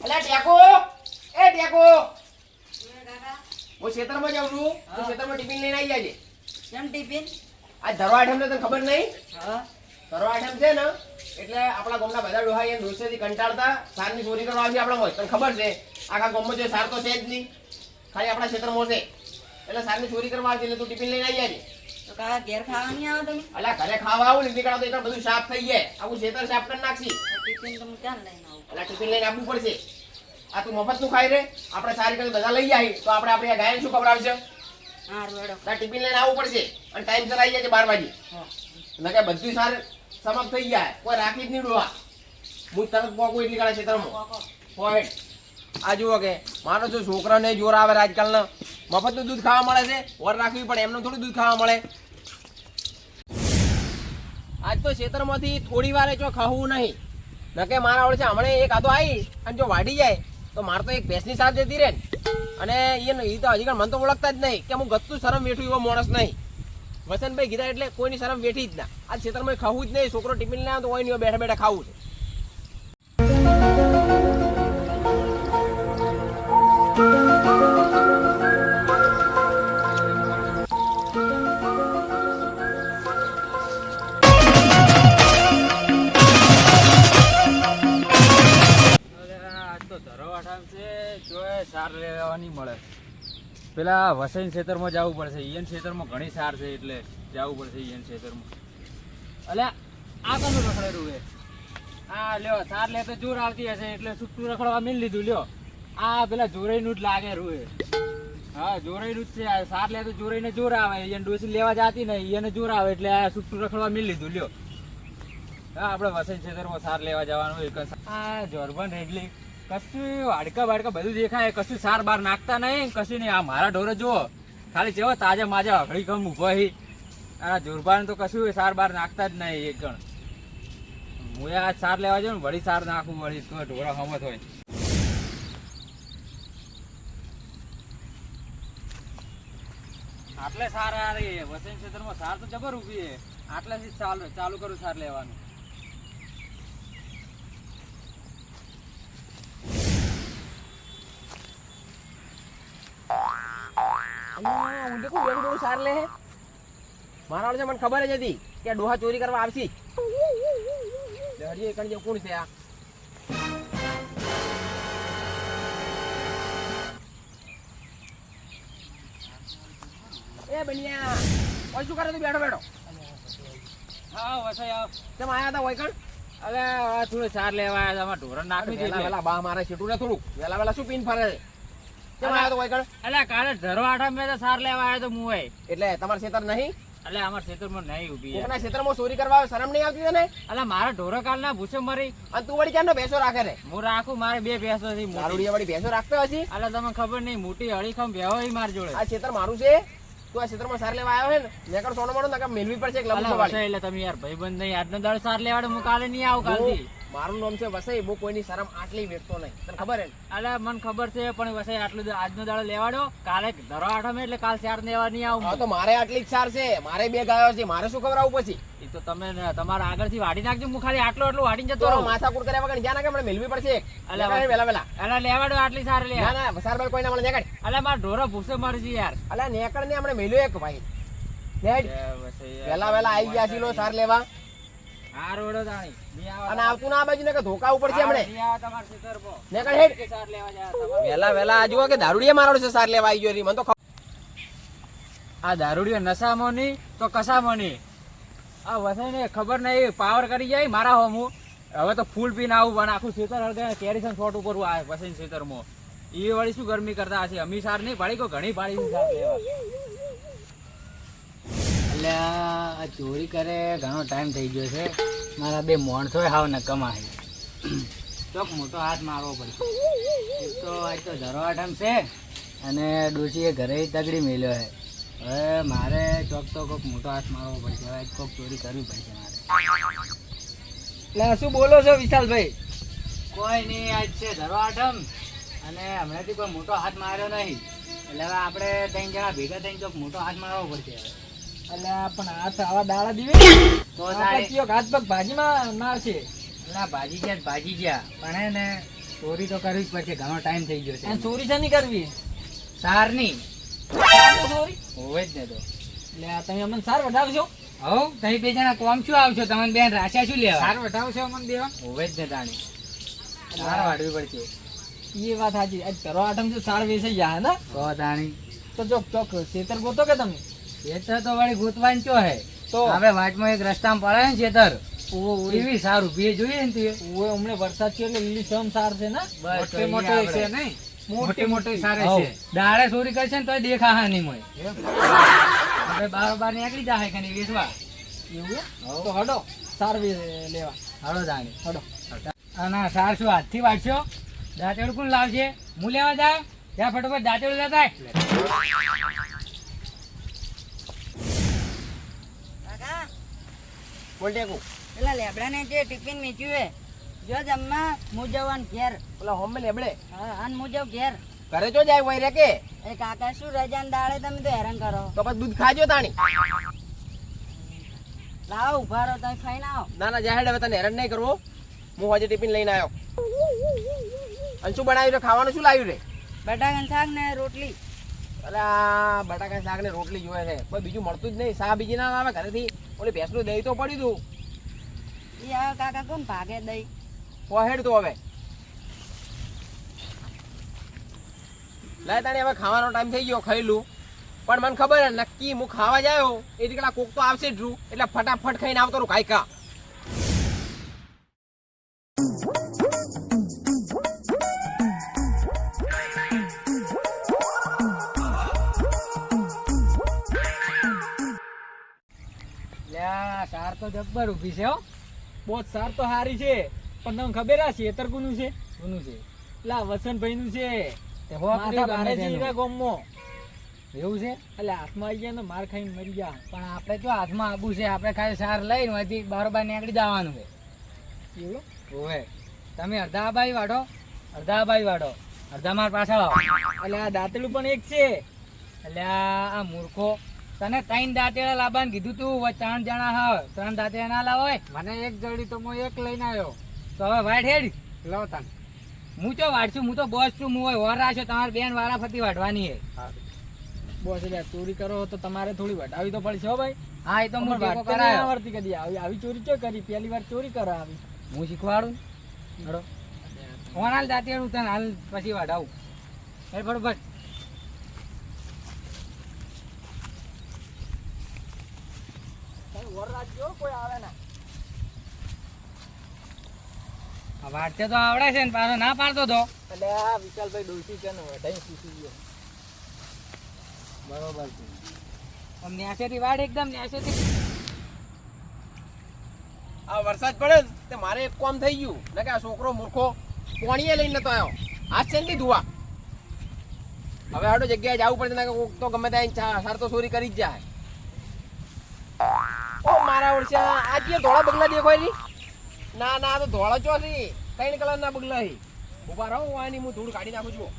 અલા ટેકો એ ટેકો હું ખેતરમાં જાઉં છું? તું ખેતરમાં ટિફિન લઈને આવી જાજે. કેમ ટિફિન? આ ધરવા આઠમ તને ખબર નહીં? હા. ધરવા આઠમ છે ને એટલે આપણા ગામના બધા ડોહા એમ દોસ્તેથી કંટાળતા સારની ચોરી કરવા આવી આપણા હોય તને ખબર છે આખા ગામમાં જો સાર તો છે જ નહીં. ખાલી આપણા ક્ષેત્રમાં છે. એટલે સારની ચોરી કરવા આવશે એટલે તું ટિફિન લઈને આવી જાજે. તો કા ઘેર ખાવા નહીં આવો તમે? અલા ઘરે ખાવા આવું નીકળા તો એટલે બધું સાફ થઈ જાય. આવું ખેતર સાફ કરી નાખશી. ટિફિન તમે ક્યાં લઈને આવો? ટિફિન લઈને આવવું પડશે. આ તું મફતનું ખાઈ રે? આપણે સારી રીતે બધા લઈ જાય તો આપણે આપણે આ શું ખવડાવશે? હા ટિફિન લઈને આવવું પડશે. અને ટાઈમ સર આવી જાય બાર વાગે. નકે બધું સાર સમાપ્ત થઈ જાય કોઈ રાખી જ નહીં ડોહા. હું તરત પોકું એટલી કાળા ક્ષેત્રમાં પોઈન્ટ આ જુઓ કે માનો છો છોકરાને જોર આવે આજકાલના. મફતનું દૂધ ખાવા મળે છે, વર રાખવી પડે, એમનું થોડું દૂધ ખાવા મળે. આજ તો ખેતરમાંથી થોડી વારે જો ખાવું નહીં. નકે મારા આવડે છે હમણે એક આધો આવી અને જો વાડી જાય, તો મારે તો એક ભેંસની સાથ જતી રહે અને એ એ તો હજી કાંઈ મને તો ઓળખતા જ નહીં કે હું ગતું શરમ વેઠું એવો માણસ નહીં. વસંતભાઈ કીધા એટલે કોઈની શરમ વેઠી જ ના. આ ખેતરમાં ખાવું જ નહીં, છોકરો ટિફિન ના તો હોય નહીં બેઠા બેઠા ખાવું છે. પેલા વસઈન ક્ષેત્રમાં જવું પડશે, ઈયન ક્ષેત્રમાં ઘણી સાર છે એટલે જવું પડશે ઈયન ક્ષેત્રમાં. અલ્યા, આ કોનું રખડેલું છે? આ લ્યો, સાર લે તો જોર આવતી હશે એટલે છૂટું રખડવા મીન લીધું, લ્યો. આ પેલા જોરાઈનું જ લાગે રૂએ. હા, જોરાઈનું જ છે સાર લે તો જોરાઈને જોર આવે, ઈયન ડોસી લેવા જાતી ને ઈયને જોર આવે એટલે આ છૂટું રખડવા મિલ લીધું, લ્યો. હા, આપણે વસૈન ક્ષેત્રમાં સાર લેવા જવાનું કસ- આ જોરબન રેગલી કશું હાડકા બાડકા બધું દેખાય, કશું સાર બાર નાખતા નહીં, કશું નહીં. આ મારા ઢોરે જુઓ, ખાલી જેવો તાજે માજે હળી કમ ઊભો હી. આ જોરબાન તો કશું સાર બાર નાખતા જ નહીં, એક ગણ હું આ સાર લેવા જાઉં વળી સાર નાખું, વળી તો ઢોરા હમત હોય. આટલે સાર આ રે વસંત ક્ષેત્રમાં સાર તો જબર ઊભી છે. જ ચાલુ ચાલુ કરું સાર લેવાનું. કોણ બેઠું બેઠું સાર લે મારા વાળા છે મને ખબર જ હતી કે ડોહા ચોરી કરવા આવશે. હજી એકણ જેવું કોણ છે આ? એ બનિયા. ઓય શું કરે તું બેઠો બેઠો. હા વસાઈ આવ. તેમ આયા હતા ઓય હવે થોડું સાર લેવા આવ્યા હતા ઢોરણ નાખી વેલા વેલા બા મારે છેટું ને થોડું. વેલા વેલા શું પીન ફરે? છે કેમ આયા તો ઓય એટલે કાલે ધરો આઠા મેં તો સાર લેવા આવ્યો તો મુંબઈ. એટલે તમારા ખેતર નહીં? એટલે અમાર ખેતરમાં નહીં ઊભી કોકના ખેતરમાં ચોરી કરવા આવે શરમ નહીં આવતી તને? એટલે મારા ઢોરો કાલના ભૂસે મરી. અને તું વળી ક્યાંનો ભેંસો રાખે રે? હું રાખું મારે બે ભેંસો છે મોટી. દારૂડિયા વાળી ભેંસો રાખતો હશે એટલે તમને ખબર નહીં મોટી અળીખમ ભેહો ય માર જોડે. આ ક્ષેત્ર મારું છે? તું આ ક્ષેત્રમાં સાર લેવા આવ્યો છે ને? નેકર સોનો મોનો નકર મેલવી પડશે એક લંબુ એટલે તમે યાર ભાઈબંધ નહીં આજનો દાડો સાર લેવાડો હું કાલે નહીં આવું કાલથી. મારું નામ છે વસઈ હું કોઈની શરમ આટલી વેચતો નહીં. તને ખબર હે અરે મને ખબર છે પણ વસઈ આટલું આજનો દાડો લેવાડો. કાલે ધરો આઠમે એટલે કાલ ચાર લેવા નહીં આવું. તો મારે આટલી જ ચાર છે. મારે બે ગાયો છે. મારે શું ખબર આવું પછી? એ તો તમે તમારા આગળથી વાડી નાખજો. હું ખાલી આટલો આટલું વાડીને જતો રહું. માથા કુટ કર્યા વગર જ્યાં નાખે? મને મેલવી પડશે. એક. વેલા વેલા એટલે લેવાડો આટલી સાર લે. ના ના સાર ભાઈ કોઈને મને નેકડ એટલે મારા ઢોરો ભૂસે મરી છે યાર. અલા નેકડ ને હમણાં મેલ્યો એક ભાઈ. નેડ. વેલા વેલા આવી ગયા છીએ સાર લેવા. અને આવતું ના આ બાજુ કે ધોકા ઉપર છે હમણે. નેકળ હેડ. કે. વેલા વેલા કે દારૂડિયા મારો છે સાર લેવા આવી ગયો મને તો ખબર આ દારૂડિયો નશામાં નહીં તો કશામાં નહીં. આ વસાઈને ખબર નહીં પાવર કરી જાય મારા હોમું. હવે તો ફૂલ પીને આવું પણ આખું ખેતર હળગે કેરીસન શોટ ઉપર આ વસાઈને ખેતરમાં એ વળી શું ગરમી કરતા હશે? અમી સાર નહીં પાડી કોઈ ઘણી પાડી સાર લેવા. એટલે આ ચોરી કરે ઘણો ટાઈમ થઈ ગયો છે. મારા બે માણસો હાવ નકમા છે. ચોક મોટો હાથ મારવો પડશે એક તો આજ તો ધરવાઠમ છે અને ડોશીએ ઘરે તગડી મેલ્યો છે. હવે મારે ચોક તો કોઈક મોટો હાથ મારવો પડશે. હવે આજ કોઈક ચોરી કરવી પડશે મારે. એટલે શું બોલો છો વિશાલભાઈ? કોઈ નહીં આજ છે ધરવાઠમ અને હમણાંથી કોઈ મોટો હાથ માર્યો નહીં. એટલે હવે આપણે ત્રણ જણા ભેગા થઈને ચોક મોટો હાથ મારવો પડશે. એટલે પણ હાથ આવા દાડા દીવે. તો તારે ઘાત પગ ભાજીમાં માર છે ના ભાજી ગયા તો ભાજી ગયા. પણ હે ને ચોરી તો કરવી જ પડશે ઘણો ટાઈમ થઈ ગયો છે. ચોરી છે નહીં કરવી? સારની. સારું ચોરી? હોવે જ ને તો. એટલે આ તમે અમને સાર વઢાવશો? હવ તમે બે જણા કોમ શું આવશો? તમને બેન રાશા શું લેવા? સાર વઢાવશો અમને દેવા હોવે જ ને તાણી સાર વાડવી પડશે. એ વાત સાચી. કરો આઠમ છે સાર વેચાઈ જાય ને? તો તાણી તો જો ચોક શેતર ગોતો કે તમે? ખેતર તો વળી ગોતવાનું ચો હે? તો? હવે વાટમાં એક રસ્તામાં પડે ને ખેતર. એવી સારું બે જોઈએ ને તે. ઓવે હમણે વરસાદ છે એટલે લીલી સમ સાર છે ને? મોટે મોટે છે નહીં? મોટી મોટી સારે છે. દાડે ચોરી કરશે ને તો દેખા હા નહીં મોય. હવે બાર બાર નીકળી જાય કે નહીં વેચવા? એવું? તો હડો સાર લેવા. હડો દાણી હડો. અને સાર શું હાથથી વાટશો? દાંતેડું કોણ લાવશે? હું લેવા જાય ત્યાં ફટોફટ દાંતેડું લેતા કાકા બોલ ટેકું. પેલા લેબડાને જે ટિફિન મેચ્યું હે જો જમવા હું જવાનું ઘેર. ઓલા હોમ લેબડે. હા અને હું જાઉં ઘેર. ઘરે જો જાય વઈ રે કે એ કાકા શું રજાન દાડે તમે તો હેરાન કરો. તો પછી દૂધ ખાજો તાણી. લાવો ઊભા રહો તમે ખાઈને આવો. ના ના જાહેર હવે તને હેરાન નહીં કરવો. હું આજે ટિફિન લઈને આવ્યો અને શું બનાવ્યું રે ખાવાનું શું લાવ્યું રે બટાકાનું શાક ને રોટલી. અરે આ બટાકા શાક ને રોટલી જોઈએ છે. કોઈ બીજું મળતું જ નહીં. શાક બીજી ના આવે ઘરેથી ઓલી ભેંસનું દહીં તો પડ્યું તું. એ આવે કાકા કોણ ભાગે દહીં? પહોંચેડ તો હવે. લે તાણી હવે ખાવાનો ટાઈમ થઈ ગયો ખાઈ લઉં. પણ મને ખબર હે નક્કી હું ખાવા જાયો એ દીકરા કોક તો આવશે જ એટલે ફટાફટ ખાઈને આવતો કાંઈ કા સાર તો જબ્બર ઊભી છે હો. બહુ સાર તો સારી છે. પણ તમને ખબર આ શેતર કોનું છે? કોનું છે? લા વસંતભાઈ નું છે. તે હો માથા ભારે છે એવું છે? એટલે હાથમાં આવી ગયા ને માર ખાઈને મરી ગયા. પણ આપણે તો હાથમાં આબુ છે. આપણે ખાલી સાર લઈને વધી બારોબાર નીકળી જવાનું છે. એવું? ઓવે. તમે અડધા આબાઈ વાડો અડધા આબાઈ વાડો અડધા માર પાછળ આવો. એટલે આ દાંતલું પણ એક છે. એટલે આ મૂર્ખો તને ત્રણ દાંતેડા લાવવાનું કીધું તું ત્રણ જણા હા ત્રણ દાંતેડા ના લાવો મને એક જડી તો હું એક લઈને આવ્યો. તો હવે વાઢ હેડ. લો તને હું તો વાઢશું હું તો બોસ છું હું હોય વરા રાખ્યો તમારે બેન વાળા ફરતી વાટવાની હે બોસ એટલે ચોરી કરો તો તમારે થોડી વટાવી તો પડશે હો ભાઈ. હા એ તો હું કરાયો આવડતી કદી આવી આવી ચોરી ચો કરી? પહેલી વાર ચોરી કરો આવી. હું શીખવાડું? હડો ફોન હાલ દાંતેડું તને? હાલ પછી વાઢાવું. એ ફટોફટ તમે વર રાખજો કોઈ આવે ના. આ વાટતે તો આવડે છે ને પાછો ના પાડતો તો. એટલે આ વિશાલભાઈ ડોસી છે ને વઢાઈ શીખી ગયો. બરોબર છે. આમ ન્યાસેથી વાડ એકદમ ન્યાસેથી. આ વરસાદ પડે ને તે મારે એક કામ થઈ ગયું. ને કે આ છોકરો મૂર્ખો કોણીએ લઈને નતો આવ્યો આ છે ને ધુવા. હવે આડો જગ્યાએ જવું પડે ને કે તો ગમે ત્યાં સાર તો ચોરી કરી જ જાય. મારા ઓળશે. આ કે ધોળા બગલા દેખાયની, ના ના તો ધોળા ચો છે. ત્રણ કલર ના બગલા હી ઊભા રહો, હું આની હું ધૂળ કાઢી નાખું છું.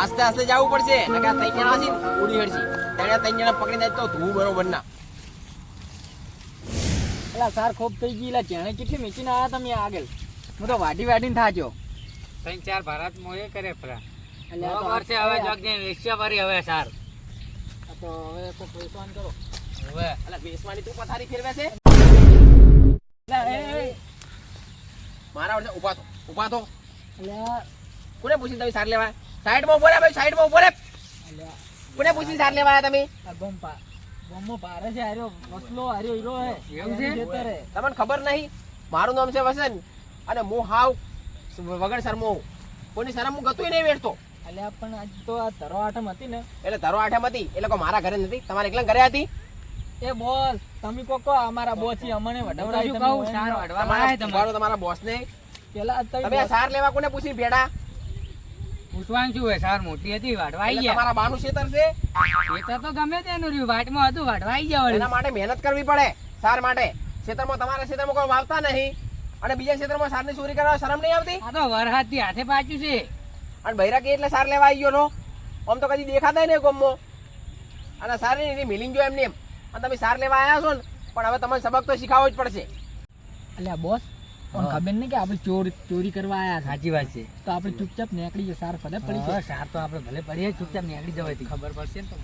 આસ્તે આસ્તે જવું પડશે. નકા ત્રણ જણા ઉડી હડશે. ત્રણ જણા પકડી જાય તો ધૂ બરોબર ના. એલા સાર ખોબ થઈ ગઈ. એટલે જેણે કેટલી મેચીને આવ્યા તમે આગળ? હું તો વાટી વાટીને થાચ્યો ત્રણ ચાર ભારત મોએ કરે તો બરોબર છે હવે વેચ્યા ભરી હવે સાર. આ તો હવે કરો. હવે. અલા બેસવાની તું પથારી ફેરવે છે? મારા વડે ઊભા તો ઊભા તો કોને પૂછીને તમે સાર લેવા? સાઈડમાં ઊભો રે ભાઈ સાઈડમાં ઊભો રે. કોને પૂછીને સાર લેવા તમે? આ ગમ પા છે હાર્યો વસલો હાર્યો હીરો હે. એવું છે? તમને ખબર નહીં? મારું નામ છે વસન અને હું હાવ વગર શરમો હું કોઈની શરમ હું ગતું નહીં વેઠતો. એટલે પણ આજ તો આ ધરો આઠમ હતી ને. એટલે ધરો આઠમ હતી? એટલે કો મારા ઘરે નથી. તમારે એકલા ઘરે હતી? એ બોસ તમે કો કો અમારા બોસ છે અમને વઢવડાવી તમે કહું? સાર ના. વાઢવા તમારા તમારે. ઉભારો તમારા પેલા તમે તમે સાર લેવા કોને પૂછી ભેડા? પૂછવાનું શું હોય? સાર મોટી હતી વાટવા આવી ગયા. તમારા બાનું ખેતર છે? ખેતર તો ગમે તેનું રહ્યું. વાટમાં હતું વાટવા આવી ગયા એના માટે મહેનત કરવી પડે સાર માટે. ખેતરમાં તમારા ખેતરમાં કોઈ વાવતા નહીં. અને બીજા ખેતરમાં સારની ચોરી કરવા શરમ નહીં આવતી? આ તો વરહાથી હાથે પાછું છે. અને બૈરાગી એટલે સાર લેવા આવી ગયો નો? આમ તો કદી દેખાતા નહીં ગમો અને સાર એની મિલિંગ જો એમને એમ. અને તમે સાર લેવા આવ્યા છો ને પણ હવે તમારે સબક તો શીખાવવો જ પડશે. અલ્યા બોસ પણ ખબર નહીં કે આપણે ચોર ચોરી કરવા આયા સાચી વાત છે. તો આપણે ચૂપચાપ નીકળી જઈએ સાર ભલે પડી જાય. સાર તો આપણે ભલે પડીએ ચૂપચાપ નીકળી જવાય ખબર પડશે ને તો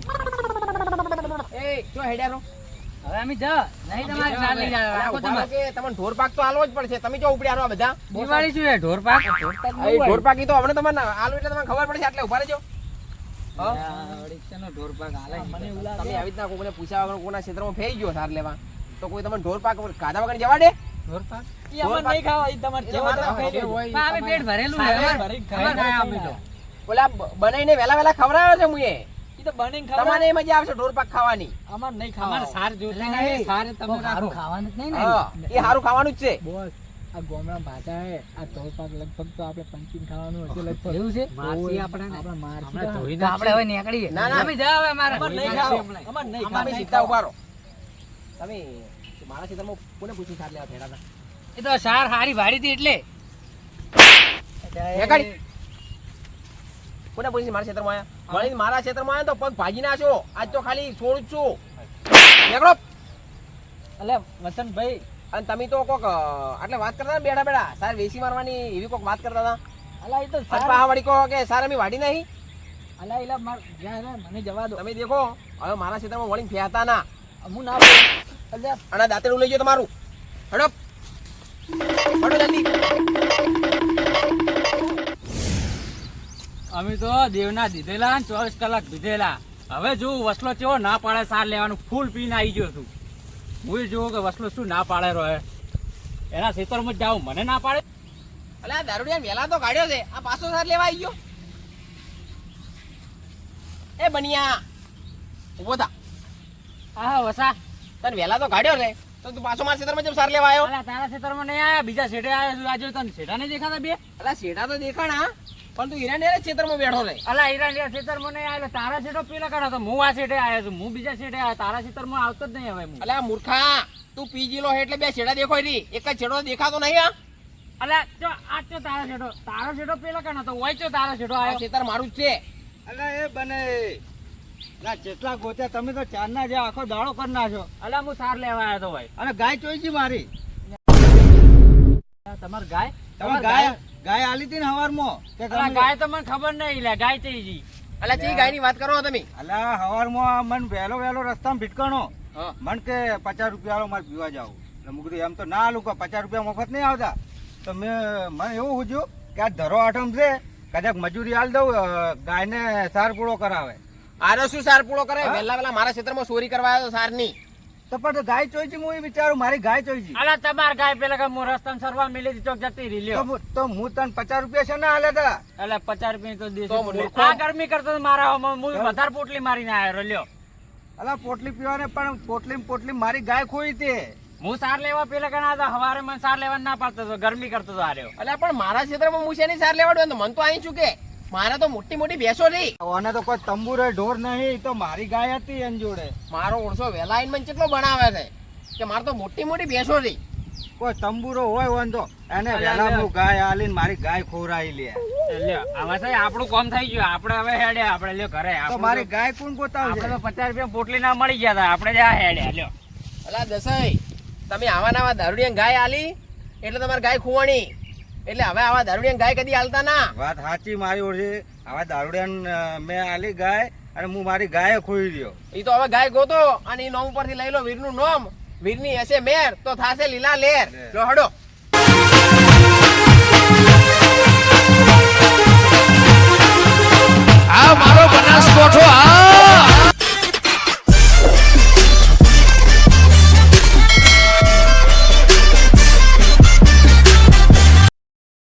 એ જો હેડ્યા. હવે અમે જ નહીં તમારે સાર લઈ જાવ રાખો ઊભા કે તમને ઢોર પાક તો આલવો જ પડશે. તમે જો ઉપડ્યા રહો બધા? દિવાળી શું છે ઢોર પાક? એ ઢોર પાક તો હમણાં તમને આલુ એટલે તમને ખબર પડશે એટલે ઊભા રહેજો. ઢોર પાક હાલે મને તમે આવી રીતના કોઈને પૂછ્યા વગર કોના ક્ષેત્રમાં ફેરી ગયો સાર લેવા. તો કોઈ તમને ઢોર પાક ખાધા વગર જવા દે? ઢોર પાક? ઈ અમારે નહીં ખાવા ઈ તમારે જેવો અમે પેટ ભરેલું છે. અમે તો. ઓલા બનાવીને વેલા વેલા ખવડાવ્યો છે મુએ. તો બનીને તમારે ખાવા મજા આવશે ઢોર પાક ખાવાની. અમારે નહીં અમારે ખાવા સાર જોતી નહીં નહીં. સાર તમે સારું ખાવાનું જ નહીં ને. એ સારું ખાવાનું જ છે. બોસ આ ગોમડા ભાષા હે આ તોલ પાક લગભગ તો આપણે પંચીને ખાવાનું હશે લગભગ. એવું છે? મારસી ઓય, આપણે મારસી હમણાં તો ધોઈ તો આપણે હવે નીકળીએ. ના, ના. અમે જાઓ હવે અમારે. અમારે નહીં નાખશે ખાવા. નહીં આમાં બી સીધા ઊભા તમે મારા ક્ષેત્રમાં કોને પૂછ્યું સાર લેવા ફેરા એ તો સાર હારી વાળી હતી એટલે. કોને પૂછ્યું મારા ક્ષેત્રમાં આવ્યા વળી મારા ક્ષેત્રમાં આવ્યા તો પગ ભાગી નાખો આજ તો ખાલી છોડું છું. નીકળો. એટલે વસંતભાઈ. અને તમે તો કોક એટલે વાત કરતા બેઠા બેઠા સાર વેસી મારવાની એવી કોક વાત કરતા હતા? અલા એ તો પાછા વળી કહો કે સાર અમે વાડી નહીં? અલા એલા માર જ્યાં મને જવા દો. તમે દેખો હવે મારા ક્ષેત્રમાં વળીને ફેતા ના. હું ના અને દાંતેડું લઈ જાઓ તમારું. હડો. હડો જલ્દી. અમે તો દેવના દીધેલા ને ચોવીસ કલાક દીધેલા. હવે જો વસલો ચેવો ના પાડે સાર લેવાનું. ફૂલ પીને આવી ગયો છું. હું જોઉં કે વસલો શું ના પાડે રહે એના ખેતરમાં જ જાઉં મને ના પાડે? અલે આ દારૂડિયા વેલા તો કાઢ્યો છે. આ પાછો સાર લેવા આવી ગયો. એ બનિયા ઊભો થા. હા વસા. તને વેલા તો કાઢ્યો છે. તો તું પાછો મારા ખેતરમાં જેમ સાર લેવા આવ્યો તારા ખેતરમાં નહીં આવ્યા બીજા શેઠે આવ્યા છું. આજે તને શેઠા નહીં દેખાતા બે? અલા શેઠા તો દેખાણા. પણ તું હીરા ને ક્ષેત્રમાં બેઠો રે અલા હીરા ખેતરમાં નહીં આયા તારા શેઠો પેલા કાઢો તો હું આ શેઠે આવ્યો છું હું બીજા શેઠે આવ્યો તારા ખેતરમાં આવતો જ નહીં હવે હું. અલા મૂર્ખા તું પીજી લો એટલે બે છેડા દેખો રી એક જ છેડો દેખાતો નહીં આ અલા જો આ તો તારા છેડો તારા છેડો પેલા કાઢો તો હોય તો તારા છેડો આવ્યો ખેતર મારું જ છે. અલા એ બને. ના જેટલા ગોત્યા તમે તો ચાર ના જે આખો દાડો કરી નાખ્યો. અલા હું સાર લેવા આવ્યો તો ભાઈ અને ગાય ચોઈ છે મારી? તમાર ગાય? તમાર ગાય? ગાય આલી હતી ને હવારમાં? કે અલા ગાય તો મને ખબર નહીં લે ગાય થઈ જી અલા ચી ગાયની વાત કરો તમે? અલા હવારમાં મન વહેલો વહેલો રસ્તામાં ભીટકાણો. હા. મન કે પચાસ રૂપિયા વાળો મારે પીવા જાવ. એટલે મું કીધું એમ તો ના આલું કે પચાસ રૂપિયા મફત નહીં આવતા. તો મેં મને એવું પૂછ્યું કે આ ધરો આઠમ છે કદાચ મજૂરી આલ દઉં અ, ગાયને સાર પૂળો કરાવે. આનો શું સાર પૂળો કરે હા? વહેલા વહેલા મારા ક્ષેત્રમાં ચોરી કરવા આવ્યો સારની તો પણ ગાય ચોઈ છે હું વિચારું મારી ગાય ચોઈ છે અલા તમાર ગાય પેલા કે હું રસ્તામાં સરવા મિલી ચોક જતી રહી લ્યો. તો હું તને પચાસ રૂપિયા છે ને આલે તા. એટલે પચાસ રૂપિયા તો દેશ આ ગરમી કરતો મારા હું વધારે પોટલી મારીને આવ્યો લ્યો. અલા પોટલી પીવાને પણ પોટલી પોટલી મારી ગાય ખોઈ તે. હું સાર લેવા પેલા કણા હતા હવારે મને સાર લેવા ના પાડતો હતો ગરમી કરતો હતો આર્યો અલ્યા પણ મારા ક્ષેત્રમાં હું શેની સાર લેવાડ્યો તો મન તો અહીં છું કે? મારે તો મોટી મોટી ભેંસો રહી ઓને તો કોઈ તંબુરે ઢોર નહીં તો મારી ગાય હતી એની જોડે. મારો ઓળસો વહેલા આવીને મને કેટલો બનાવે છે? કે મારે તો મોટી મોટી ભેંસો રહી કોઈ તંબુરો હોય વાંધો એને વેલા હું ગાય આલીને મારી ગાય ખોરાઈ લે. લ્યો હવે સાહેબ આપણું કામ થઈ ગયું. આપણે હવે હેડે આપણે લ્યો ઘરે. તો મારી ગાય કોણ ગોતાવશે આપણે તો પચાસ રૂપિયા પોટલી ના મળી ગયા હતા. આપણે જ આ હેડે લ્યો. અલા દસાઈ તમે આવા નવા દારૂડિયા ગાય આલી? એટલે તમારે ગાય ખુવાણી. એટલે હવે આવા દારૂડિયા ગાય કદી આલતા ના. વાત સાચી મારી ઓળખે આવા દારૂડિયા મેં આલી ગાય અને હું મારી ગાય ખોઈ રહ્યો એ તો હવે ગાય ગોતો અને એ નોમ પરથી લઈ લો વીરનું નોમ. વીરની હશે મેર તો થાશે લીલા લેર. લો. હડો. આ મારો બનાસકોઠો